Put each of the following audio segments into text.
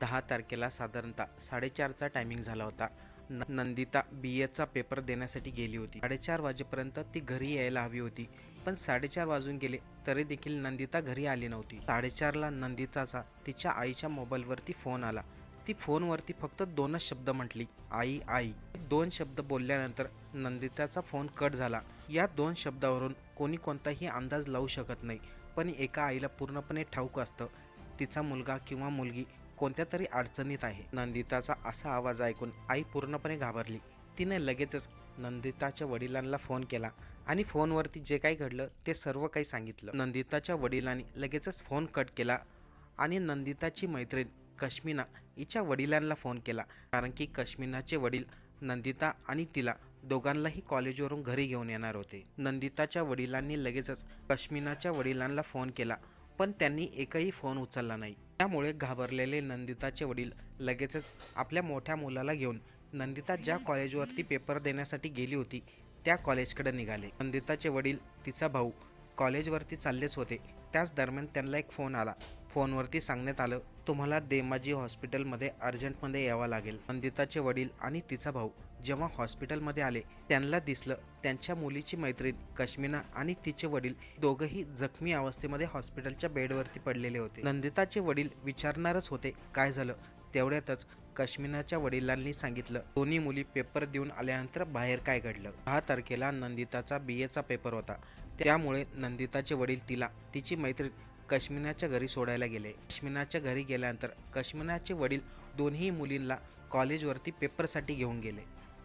दहा तारखेला साधारणतः साडेचारचा टायमिंग झाला होता. न- नंदिता बी एचा पेपर देण्यासाठी गेली होती. साडेचार वाजेपर्यंत ती घरी यायला हवी होती. पण साडेचार वाजून गेले तरी देखील नंदिता घरी आली नव्हती. साडेचारला नंदिताचा तिच्या आईच्या मोबाईलवरती फोन आला. ती फोनवरती फक्त दोनच शब्द म्हटली आई आई. दोन शब्द बोलल्यानंतर नंदिताचा फोन कट झाला. या दोन शब्दावरून कोणी कोणताही अंदाज लावू शकत नाही पण एका आईला पूर्णपणे ठाऊक असतं. तिचा मुलगा किंवा मुलगी कोणत्या तरी अडचणीत आहे. नंदिताचा असा आवाज ऐकून आई पूर्णपणे घाबरली. तिने लगेचच नंदिताच्या वडिलांना फोन केला आणि फोनवरती जे काही घडलं ते सर्व काही सांगितलं. नंदिताच्या वडिलांनी लगेचच फोन कट केला आणि नंदिताची मैत्रीण कश्मीना हिच्या वडिलांना फोन केला. कारण की कश्मीनाचे वडील नंदिता आणि तिला दोघांनाही कॉलेजवरून घरी घेऊन येणार होते. नंदिताच्या वडिलांनी लगेचच कश्मीनाच्या वडिलांना फोन केला पण त्यांनी एकही फोन उचलला नाही. त्यामुळे घाबरलेले नंदिताचे वडील लगेचच आपल्या मोठ्या मुलाला घेऊन नंदिता ज्या कॉलेजवरती पेपर देण्यासाठी गेली होती त्या कॉलेजकडे निघाले. नंदिताचे वडील तिचा भाऊ कॉलेजवरती चाललेच होते. त्याच दरम्यान त्यांना एक फोन आला. फोनवरती सांगण्यात आलं तुम्हाला देमाजी हॉस्पिटलमध्ये अर्जंटमध्ये यावं लागेल. नंदिताचे वडील आणि तिचा भाऊ जेव्हा हॉस्पिटलमध्ये आले त्यांना दिसलं त्यांच्या मुलीची मैत्रीण कश्मीना आणि तिचे वडील दोघंही जखमी अवस्थेमध्ये हॉस्पिटलच्या बेडवरती पडलेले होते. नंदिताचे वडील विचारणारच होते काय झालं? तेवढ्यातच कश्मीनाच्या वडिलांनी सांगितलं दोन्ही मुली पेपर देऊन आल्यानंतर बाहेर काय घडलं? दहा तारखेला नंदिताचा बी एचा पेपर होता. त्यामुळे नंदिताचे वडील तिला तिची मैत्रीण कश्मीनाच्या घरी सोडायला गेले. कश्मीनाच्या घरी गेल्यानंतर कश्मीनाचे वडील दोन्ही मुलींना कॉलेजवरती पेपरसाठी घेऊन गेले.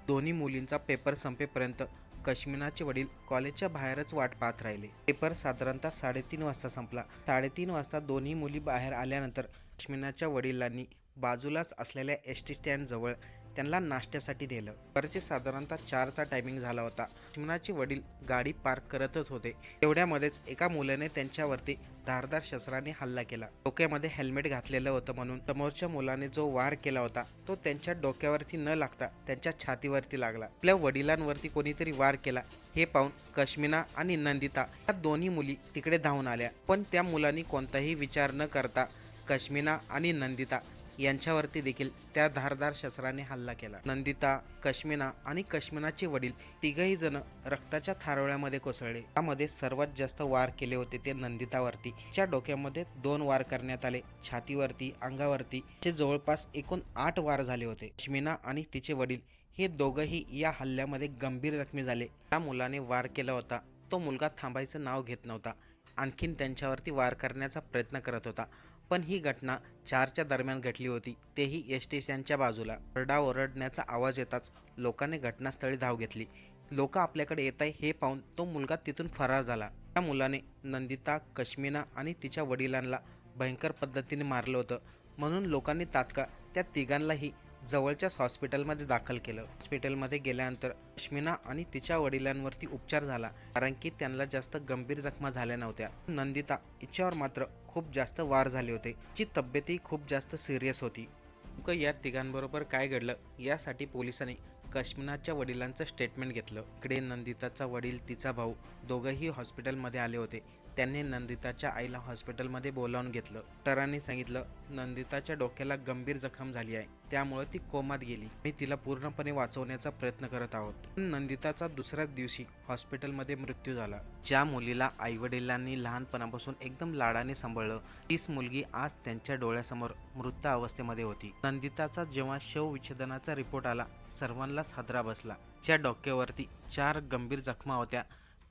दोन्ही मुलींचा पेपर संपेपर्यंत कश्मीनाचे वडील कॉलेजच्या बाहेरच वाट पाहत राहिले. पेपर साधारणतः साडेतीन वाजता संपला. साडेतीन वाजता दोन्ही मुली बाहेर आल्यानंतर कश्मीनाच्या वडिलांनी बाजूलाच असलेल्या एस टी स्टँडजवळ त्यांना नाश्त्यासाठी नेलं. दुपारचे साधारणतः चारचा टायमिंग झाला होता. कश्मीनाचे वडील गाडी पार्क करतच होते. तेवढ्यामध्येच एका मुलाने त्यांच्यावरती धारदार शस्त्राने हल्ला केला. डोक्यामध्ये हेल्मेट घातलेलं होतं म्हणून समोरच्या मुलाने जो वार केला होता तो त्यांच्या डोक्यावरती न लागता त्यांच्या छातीवरती लागला. आपल्या वडिलांवरती कोणीतरी वार केला. हे पाहून कश्मीना आणि नंदिता या दोन्ही मुली तिकडे धावून आल्या. पण त्या मुलांनी कोणताही विचार न करता कश्मीना आणि नंदिता यांच्यावरती देखील त्या धारदार शस्त्राने हल्ला केला. नंदिता कश्मीना आणि कश्मीनाचे वडील तिघही जण रक्ताच्या थारोळ्यामध्ये कोसळले. त्यामध्ये सर्वात जास्त वार केले होते ते नंदितावरती. च्या डोक्यामध्ये दोन वार करण्यात आले. छातीवरती अंगावरती. चे जवळपास एकूण आठ वार झाले होते. कश्मीना आणि तिचे वडील हे दोघंही या हल्ल्यामध्ये गंभीर जखमी झाले. त्या मुलाने वार केला होता. तो मुलगा थांबायचं नाव घेत नव्हता. आणखीन त्यांच्यावरती वार करण्याचा प्रयत्न करत होता. पण ही घटना चारच्या दरम्यान घडली होती. तेही एस बाजूला. रडा ओरडण्याचा आवाज येताच लोकांनी घटनास्थळी धाव घेतली. लोक आपल्याकडे येत आहे हे पाहून तो मुलगा तिथून फरार झाला. त्या मुलाने नंदिता कश्मीना आणि तिच्या वडिलांना भयंकर पद्धतीने मारलं होतं. म्हणून लोकांनी तात्काळ त्या तिघांनाही जवळच्याच हॉस्पिटलमध्ये दाखल केलं. हॉस्पिटलमध्ये गेल्यानंतर अश्मिना आणि तिच्या वडिलांवरती उपचार झाला कारण की त्यांना जास्त गंभीर जखमा झाल्या नव्हत्या. नंदिता हिच्यावर मात्र खूप जास्त वार झाले होते तिची तब्येतही खूप जास्त सिरियस होती. नेमकं या तिघांबरोबर काय घडलं यासाठी पोलिसांनी कश्मीनाच्या वडिलांचं स्टेटमेंट घेतलं. इकडे नंदिताचा वडील तिचा भाऊ दोघंही हॉस्पिटलमध्ये आले होते. त्यांनी नंदिताच्या आईला हॉस्पिटलमध्ये बोलावून घेतलं. डॉक्टरांनी सांगितलं नंदिताच्या डोक्याला गंभीर जखम झाली आहे. त्यामुळे ती कोमात गेली. मी तिला पूर्णपणे वाचवण्याचा प्रयत्न करत आहोत. नंदिताचा दुसऱ्याच दिवशी हॉस्पिटलमध्ये मृत्यू झाला. ज्या मुलीला आईवडिलांनी लहानपणापासून एकदम लाडाने सांभाळलं तीच मुलगी आज त्यांच्या डोळ्यासमोर मृत अवस्थेमध्ये होती. नंदिताचा जेव्हा शव विच्छेदनाचा रिपोर्ट आला सर्वांनाच हादरा बसला. ज्या डोक्यावरती चार गंभीर जखमा होत्या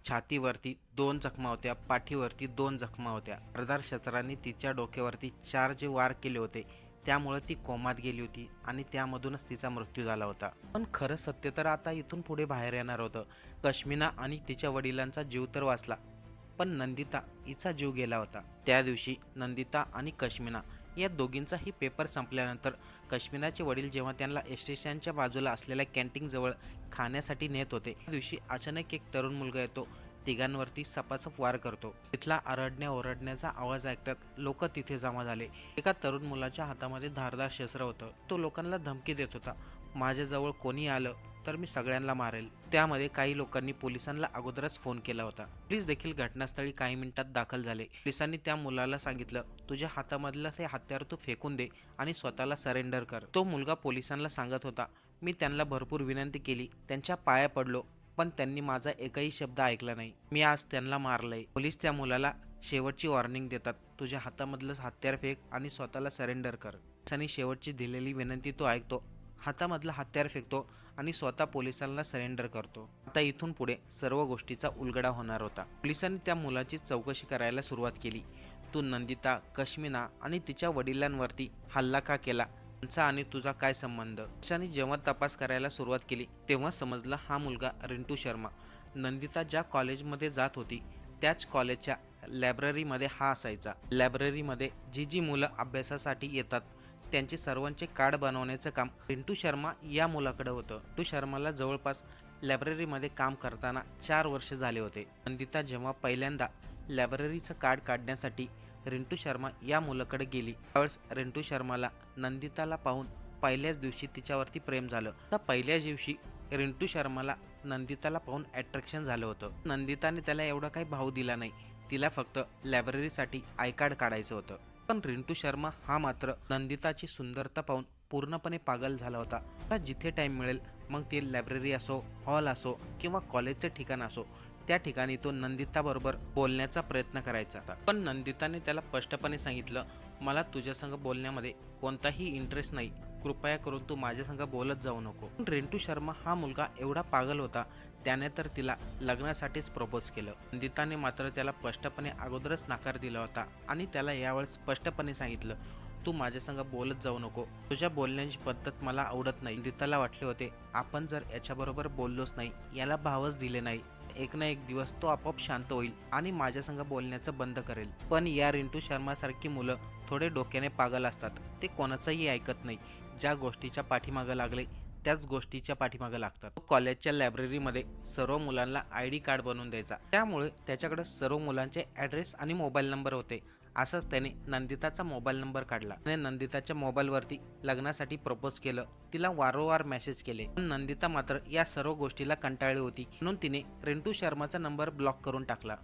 छातीवरती दोन जखमा होत्या पाठीवरती दोन जखमा होत्या. अर्धार शस्त्रांनी तिच्या डोक्यावरती चार जे वार केले होते त्यामुळे ती कोमात गेली होती आणि त्यामधूनच तिचा मृत्यू झाला होता. पण खरं सत्य तर आता इथून पुढे बाहेर येणार होतं. कश्मीना आणि तिच्या वडिलांचा जीव तर वाचला पण नंदिता हिचा जीव गेला होता. त्या दिवशी नंदिता आणि कश्मीना या दोघींचाही पेपर संपल्यानंतर कश्मीराचे वडील जेव्हा त्यांना स्टेशनच्या बाजूला असलेल्या कॅन्टीनजवळ खाण्यासाठी नेत होते त्या दिवशी अचानक एक तरुण मुलगा येतो. तिघांवरती सपासप वार करतो. तिथला आरडण्या ओरडण्याचा आवाज ऐकतात लोक तिथे जमा झाले. एका तरुण मुलाच्या हातामध्ये धारदार शस्त्र होतं. तो लोकांना धमकी देत होता. माझ्याजवळ कोणी आलं? तर मी सगळ्यांना मारेल. त्यामध्ये काही लोकांनी पोलिसांना अगोदरच फोन केला होता. पोलीस देखील घटनास्थळी काही मिनिटात दाखल झाले. पोलिसांनी त्या मुलाला सांगितलं तुझ्या हातामधलं ते हत्यार तू फेकून दे आणि स्वतःला सरेंडर कर. तो मुलगा पोलिसांना सांगत होता मी त्यांना भरपूर विनंती केली त्यांच्या पाया पडलो पण त्यांनी माझा एकही शब्द ऐकला नाही. मी आज त्यांना मारलंय. पोलीस त्या मुलाला शेवटची वॉर्निंग देतात तुझ्या हातामधलं हत्यार फेक आणि स्वतःला सरेंडर कर. शेवटची दिलेली विनंती तो ऐकतो. हातामधला हत्यार फेकतो आणि स्वतः पोलिसांना सरेंडर करतो. आता इथून पुढे सर्व गोष्टीचा उलगडा होणार होता. पोलिसांनी त्या मुलाची चौकशी करायला सुरुवात केली. तू नंदिता कश्मीना आणि तिच्या वडिलांवरती हल्ला का केला? त्यांचा आणि तुझा काय संबंध? पोलिसांनी जेव्हा तपास करायला सुरुवात केली तेव्हा समजला हा मुलगा रिंटू शर्मा. नंदिता ज्या कॉलेजमध्ये जात होती त्याच कॉलेजच्या लायब्ररीमध्ये हा असायचा. लायब्ररीमध्ये जी जी मुलं अभ्यासासाठी येतात त्यांचे सर्वांचे कार्ड बनवण्याचं काम रिंटू शर्मा या मुलाकडे होतं. टू शर्माला जवळपास लायब्ररीमध्ये काम करताना चार वर्ष झाले होते. नंदिता जेव्हा पहिल्यांदा लायब्ररीचं कार्ड काढण्यासाठी रिंटू शर्मा या मुलाकडे गेली त्यावेळेस रिंटू शर्माला नंदिताला पाहून पहिल्याच दिवशी तिच्यावरती प्रेम झालं. तर पहिल्याच दिवशी रिंटू शर्माला नंदिताला पाहून अट्रॅक्शन झालं होतं. नंदिताने त्याला एवढा काही भाव दिला नाही. तिला फक्त लायब्ररीसाठी आय कार्ड काढायचं होतं. पण रिंटू शर्मा हा मात्र नंदिताची सुंदरता पाहून पूर्णपणे पागल झाला होता. त्याला जिथे टाइम मिळेल मग ते लायब्ररी असो हॉल असो किंवा कॉलेजचं ठिकाण असो त्या ठिकाणी तो नंदिताबरोबर बोलण्याचा प्रयत्न करायचा. होता पण नंदिताने त्याला स्पष्टपणे सांगितलं मला तुझ्यासंग बोलण्यामध्ये कोणताही इंटरेस्ट नाही. कृपया करून तू माझ्यासंग बोलत जाऊ नको. पण रिंटू शर्मा हा मुलगा एवढा पागल होता त्याने तर तिला लग्नासाठीच प्रपोज केलं. नंदिताने मात्र त्याला स्पष्टपणे अगोदरच नकार दिला होता आणि त्याला यावेळेस स्पष्टपणे सांगितलं तू माझ्यासंग बोलत जाऊ नको. तुझ्या बोलण्याची पद्धत मला आवडत नाही. नंदिताला वाटले होते आपण जर याच्याबरोबर बोललोच नाही याला भावच दिले नाही. एक ना एक दिवस तो आपोआप शांत होईल आणि माझ्यासंग बोलण्याचं बंद करेल पण या रिंटू शर्मासारखी मुलं थोडे डोक्याने पागल असतात. ते कोणाचंही ऐकत नाही. ज्या गोष्टीच्या पाठीमागं लागले त्याच गोष्टीच्या पाठीमागे लागतात. तो कॉलेजच्या लायब्ररीमध्ये सर्व मुलांना आय डी कार्ड बनवून द्यायचा. त्यामुळे त्याच्याकडे सर्व मुलांचे ॲड्रेस आणि मोबाईल नंबर होते. असंच त्याने नंदिताचा मोबाईल नंबर काढला. आणि नंदिताच्या मोबाईलवरती लग्नासाठी प्रपोज केलं. तिला वारंवार मेसेज केले. पण नंदिता मात्र या सर्व गोष्टीला कंटाळली होती. म्हणून तिने रिंटू शर्माचा नंबर ब्लॉक करून टाकला.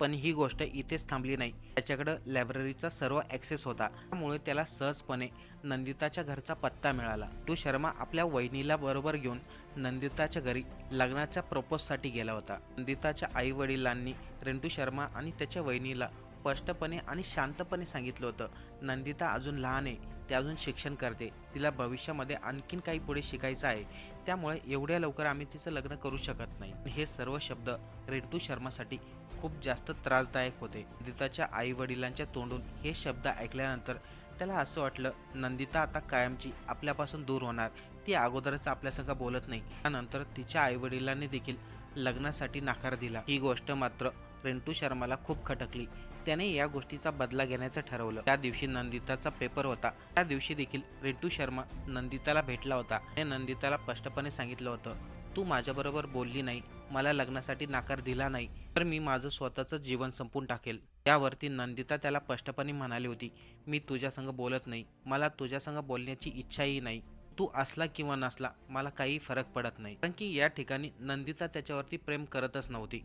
पण ही गोष्ट इथेच थांबली नाही. त्याच्याकडं लायब्ररीचा सर्व ॲक्सेस होता. त्यामुळे त्याला सहजपणे नंदिताच्या घरचा पत्ता मिळाला. तो शर्मा आपल्या वहिनीला बरोबर घेऊन नंदिताच्या घरी लग्नाच्या प्रपोजसाठी गेला होता. नंदिताच्या आई वडिलांनी रिंटू शर्मा आणि त्याच्या वहिनीला स्पष्टपणे आणि शांतपणे सांगितलं होतं. नंदिता अजून लहान आहे ती अजून शिक्षण करते. तिला भविष्यामध्ये आणखीन काही पुढे शिकायचं आहे. त्यामुळे एवढ्या लवकर आम्ही तिचं लग्न करू शकत नाही. हे सर्व शब्द रिंटू शर्मासाठी खूप जास्त त्रासदायक होते. नंदिताच्या आई वडिलांच्या तोंडून हे शब्द ऐकल्यानंतर त्याला असं वाटलं नंदिता आता कायमची आपल्यापासून दूर होणार. ती अगोदरच आपल्यासंग बोलत नाही. त्यानंतर तिच्या आई वडिलांनी देखील लग्नासाठी नकार दिला. ही गोष्ट मात्र रिंटू शर्माला खूप खटकली. त्याने या गोष्टीचा बदला घेण्याचं ठरवलं. त्या दिवशी नंदिताचा पेपर होता. त्या दिवशी देखील रिंटू शर्मा नंदिताला भेटला होता. आणि नंदिताला स्पष्टपणे सांगितलं होतं तू माझ्याबरोबर बोलली नाही. मला लग्नासाठी नाकार दिला नाही. तर मी माझं स्वतःचं जीवन संपून टाकेल. त्यावरती नंदिता त्याला स्पष्टपणे म्हणाली होती मी तुझ्यासंग बोलत नाही. मला तुझ्यासंग बोलण्याची इच्छाही नाही. तू असला किंवा नसला मला काही फरक पडत नाही. कारण की या ठिकाणी नंदिता त्याच्यावरती प्रेम करतच नव्हती.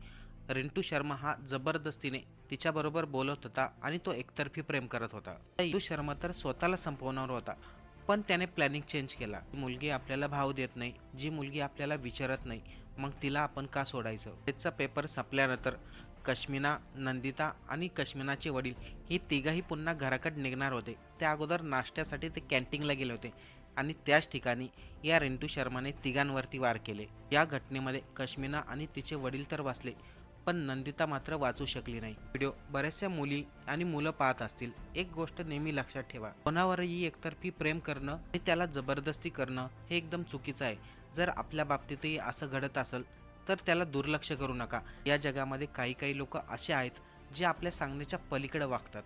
रिंटू शर्मा हा जबरदस्तीने तिच्याबरोबर बोलत होता आणि तो एकतर्फी प्रेम करत होता. रिंटू शर्मा तर स्वतःला संपवणार होता पण त्याने प्लॅनिंग चेंज केला. मुलगी आपल्याला भाव देत नाही जी मुलगी आपल्याला विचारत नाही मग तिला आपण का सोडायचं? त्याचा पेपर संपल्यानंतर कश्मीना नंदिता आणि कश्मीनाचे वडील ही तिघंही पुन्हा घराकडे निघणार होते. त्या अगोदर नाश्त्यासाठी ते कॅन्टीनला गेले होते आणि त्याच ठिकाणी या रिंटू शर्माने तिघांवरती वार केले. या घटनेमध्ये कश्मीना आणि तिचे वडील तर वाचले पण नंदिता मात्र वाचू शकली नाही. व्हिडिओ बऱ्याचशा मुली आणि मुलं पाहत असतील. एक गोष्ट नेहमी लक्षात ठेवा. कोणावरही एकतर्फी प्रेम करणं आणि त्याला जबरदस्ती करणं हे एकदम चुकीचं आहे. जर आपल्या बाबतीतही असं घडत असेल तर त्याला दुर्लक्ष करू नका. या जगामध्ये काही काही लोक असे आहेत जे आपल्या सांगण्याच्या पलीकडे वागतात.